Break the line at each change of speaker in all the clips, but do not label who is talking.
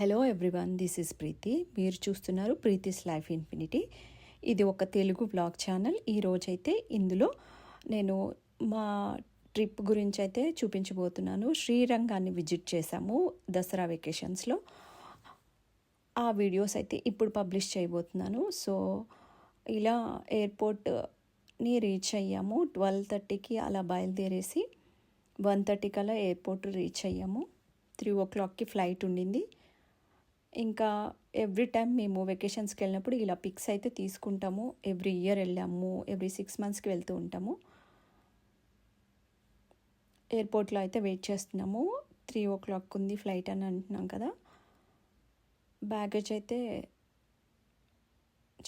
Hello everyone this is Preethi. మీరు చూస్తున్నారు Preethi's life infinity. ఇది ఒక తెలుగు బ్లాగ్ ఛానల్. ఈరోజైతే ఇందులో నేను మా ట్రిప్ గురించి అయితే చూపించబోతున్నాను. శ్రీరంగాన్ని విజిట్ చేశాము దసరా వెకేషన్స్లో. ఆ వీడియోస్ అయితే ఇప్పుడు పబ్లిష్ చేయబోతున్నాను. సో ఇలా ఎయిర్పోర్ట్ని రీచ్ అయ్యాము. ట్వెల్వ్ థర్టీకి అలా బయలుదేరేసి వన్ థర్టీకి అలా ఎయిర్పోర్ట్ రీచ్ అయ్యాము. త్రీ ఓ క్లాక్కి ఫ్లైట్ ఉండింది. ఇంకా ఎవ్రీ టైం మేము వెకేషన్స్కి వెళ్ళినప్పుడు ఇలా పిక్స్ అయితే తీసుకుంటాము. ఎవ్రీ ఇయర్ వెళ్ళాము. ఎవ్రీ సిక్స్ మంత్స్కి వెళ్తూ ఉంటాము. ఎయిర్పోర్ట్లో అయితే వెయిట్ చేస్తున్నాము. త్రీ ఓ క్లాక్ ఉంది ఫ్లైట్ అని అంటున్నాం కదా. బ్యాగేజ్ అయితే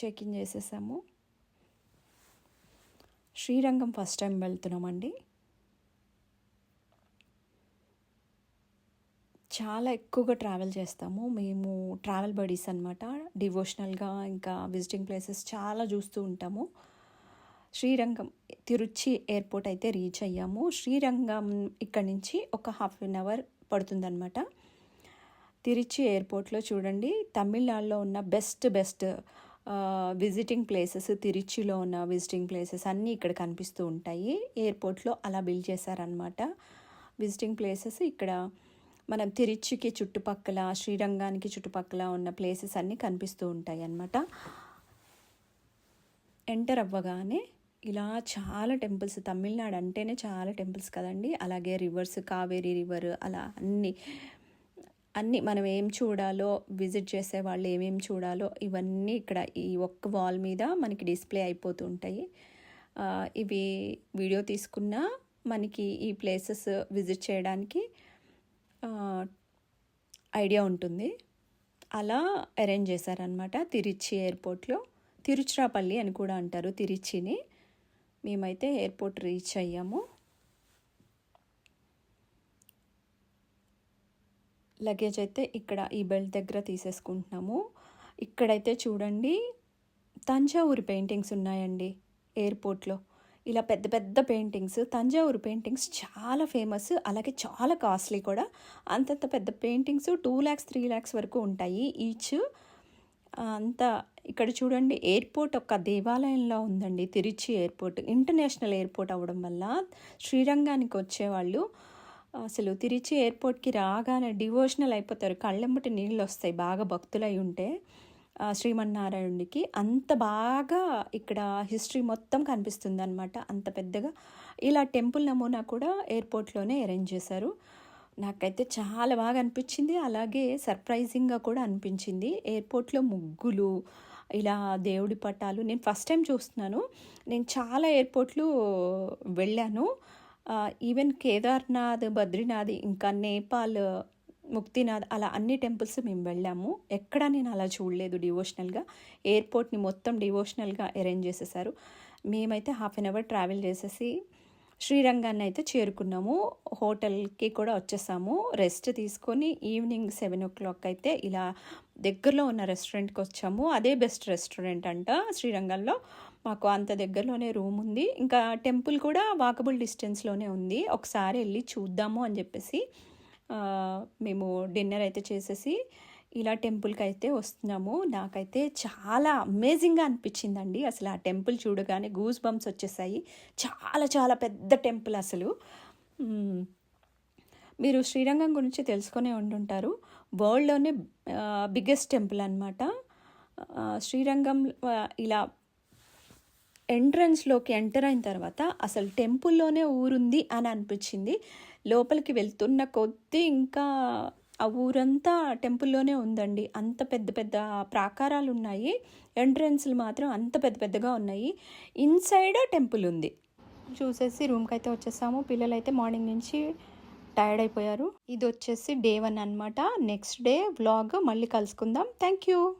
చెక్ ఇన్ చేసేసాము. శ్రీరంగం ఫస్ట్ టైం వెళ్తున్నామండి. చాలా ఎక్కువగా ట్రావెల్ చేస్తాము. మేము ట్రావెల్ బడీస్ అనమాట డివోషనల్గా ఇంకా విజిటింగ్ ప్లేసెస్ చాలా చూస్తూ ఉంటాము. శ్రీరంగం తిరుచి ఎయిర్పోర్ట్ అయితే రీచ్ అయ్యాము. శ్రీరంగం ఇక్కడ నుంచి ఒక హాఫ్ అన్ అవర్ పడుతుందన్నమాట. తిరుచి ఎయిర్పోర్ట్లో చూడండి. తమిళనాడులో ఉన్న బెస్ట్ బెస్ట్ విజిటింగ్ ప్లేసెస్ తిరుచిలో ఉన్న విజిటింగ్ ప్లేసెస్ అన్నీ ఇక్కడ కనిపిస్తూ ఉంటాయి. ఎయిర్పోర్ట్లో అలా బిల్డ్ చేశారనమాట విజిటింగ్ ప్లేసెస్ ఇక్కడ మనం తిరుచికి చుట్టుపక్కల శ్రీరంగానికి చుట్టుపక్కల ఉన్న ప్లేసెస్ అన్నీ కనిపిస్తూ ఉంటాయి అన్నమాట. ఎంటర్ అవ్వగానే ఇలా చాలా టెంపుల్స్ తమిళనాడు అంటేనే చాలా టెంపుల్స్ కదండి. అలాగే రివర్స్ కావేరీ రివర్ అలా అన్ని అన్నీ మనం ఏం చూడాలో విజిట్ చేసే వాళ్ళు ఏమేమి చూడాలో ఇవన్నీ ఇక్కడ ఈ ఒక్క వాల్ మీద మనకి డిస్ప్లే అయిపోతూ ఉంటాయి. ఇవి వీడియో తీసుకున్న మనకి ఈ ప్లేసెస్ విజిట్ చేయడానికి ఐడియా ఉంటుంది. అలా అరేంజ్ చేశారనమాట తిరుచి ఎయిర్పోర్ట్లో. తిరుచిరాపల్లి అని కూడా అంటారు తిరుచిని. మేమైతే ఎయిర్పోర్ట్ రీచ్ అయ్యాము. లగేజ్ అయితే ఇక్కడ ఈ బెల్ట్ దగ్గర తీసేసుకుంటున్నాము. ఇక్కడైతే చూడండి తంజావూరు పెయింటింగ్స్ ఉన్నాయండి ఎయిర్పోర్ట్లో. ఇలా పెద్ద పెద్ద పెయింటింగ్స్ తంజావూరు పెయింటింగ్స్ చాలా ఫేమస్ అలాగే చాలా కాస్ట్లీ కూడా. అంతంత పెద్ద paintings two lakhs three lakhs వరకు ఉంటాయి ఈచ్. అంత ఇక్కడ చూడండి ఎయిర్పోర్ట్ ఒక దేవాలయంలో ఉందండి తిరుచి ఎయిర్పోర్ట్. ఇంటర్నేషనల్ ఎయిర్పోర్ట్ అవ్వడం వల్ల శ్రీరంగానికి వచ్చేవాళ్ళు అసలు తిరుచి ఎయిర్పోర్ట్కి రాగానే డివోషనల్ అయిపోతారు. కళ్ళెంబటి నీళ్ళు వస్తాయి బాగా భక్తులై ఉంటే. శ్రీమన్నారాయణుడికి అంత బాగా ఇక్కడ హిస్టరీ మొత్తం కనిపిస్తుంది అనమాట అంత పెద్దగా. ఇలా టెంపుల్ నమూనా కూడా ఎయిర్పోర్ట్లోనే అరేంజ్ చేశారు. నాకైతే చాలా బాగా అనిపించింది. అలాగే సర్ప్రైజింగ్గా కూడా అనిపించింది. ఎయిర్పోర్ట్లో ముగ్గులు ఇలా దేవుడి పటాలు. నేను ఫస్ట్ టైం చూస్తున్నాను. నేను చాలా ఎయిర్పోర్ట్లు వెళ్ళాను. ఈవెన్ కేదార్నాథ్ బద్రీనాథ్ ఇంకా నేపాల్ ముక్తినాథ్ అలా అన్ని టెంపుల్స్ మేము వెళ్ళాము. ఎక్కడా నేను అలా చూడలేదు డివోషనల్గా. ఎయిర్పోర్ట్ని మొత్తం డివోషనల్గా అరేంజ్ చేసేసారు. మేమైతే హాఫ్ అన్ అవర్ ట్రావెల్ చేసేసి శ్రీరంగాన్ని అయితే చేరుకున్నాము. హోటల్కి కూడా వచ్చేసాము. రెస్ట్ తీసుకొని ఈవినింగ్ సెవెన్ ఓ క్లాక్ అయితే ఇలా దగ్గరలో ఉన్న రెస్టారెంట్కి వచ్చాము. అదే బెస్ట్ రెస్టారెంట్ అంట శ్రీరంగంలో మాకు అంత దగ్గరలోనే రూమ్ ఉంది. ఇంకా టెంపుల్ కూడా వాకబుల్ డిస్టెన్స్లోనే ఉంది. ఒకసారి వెళ్ళి చూద్దాము అని చెప్పేసి మేము డిన్నర్ అయితే చేసేసి ఇలా టెంపుల్కి అయితే వస్తున్నాము. నాకైతే చాలా అమేజింగ్గా అనిపించిందండి. అసలు ఆ టెంపుల్ చూడగానే గూస్ బంప్స్ వచ్చేసాయి. చాలా చాలా పెద్ద టెంపుల్ అసలు. మీరు శ్రీరంగం గురించి తెలుసుకునే ఉండుంటారు. వరల్డ్లోనే బిగ్గెస్ట్ టెంపుల్ అనమాట శ్రీరంగం ఇలా ఎంట్రన్స్లోకి ఎంటర్ అయిన తర్వాత అసలు టెంపుల్లోనే ఊరుంది అని అనిపించింది. లోపలికి వెళ్తున్న కొద్దీ ఇంకా ఆ ఊరంతా టెంపుల్లోనే ఉందండి. అంత పెద్ద పెద్ద ప్రాకారాలు ఉన్నాయి ఎంట్రన్స్లు మాత్రం అంత పెద్ద పెద్దగా ఉన్నాయి. ఇన్సైడ్ టెంపుల్ ఉంది. చూసేసి రూమ్కి అయితే వచ్చేసాము. పిల్లలు అయితే మార్నింగ్ నుంచి టైర్డ్ అయిపోయారు. ఇది వచ్చేసి డే వన్ అనమాట నెక్స్ట్ డే వ్లాగ్. మళ్ళీ కలుసుకుందాం. Thank you.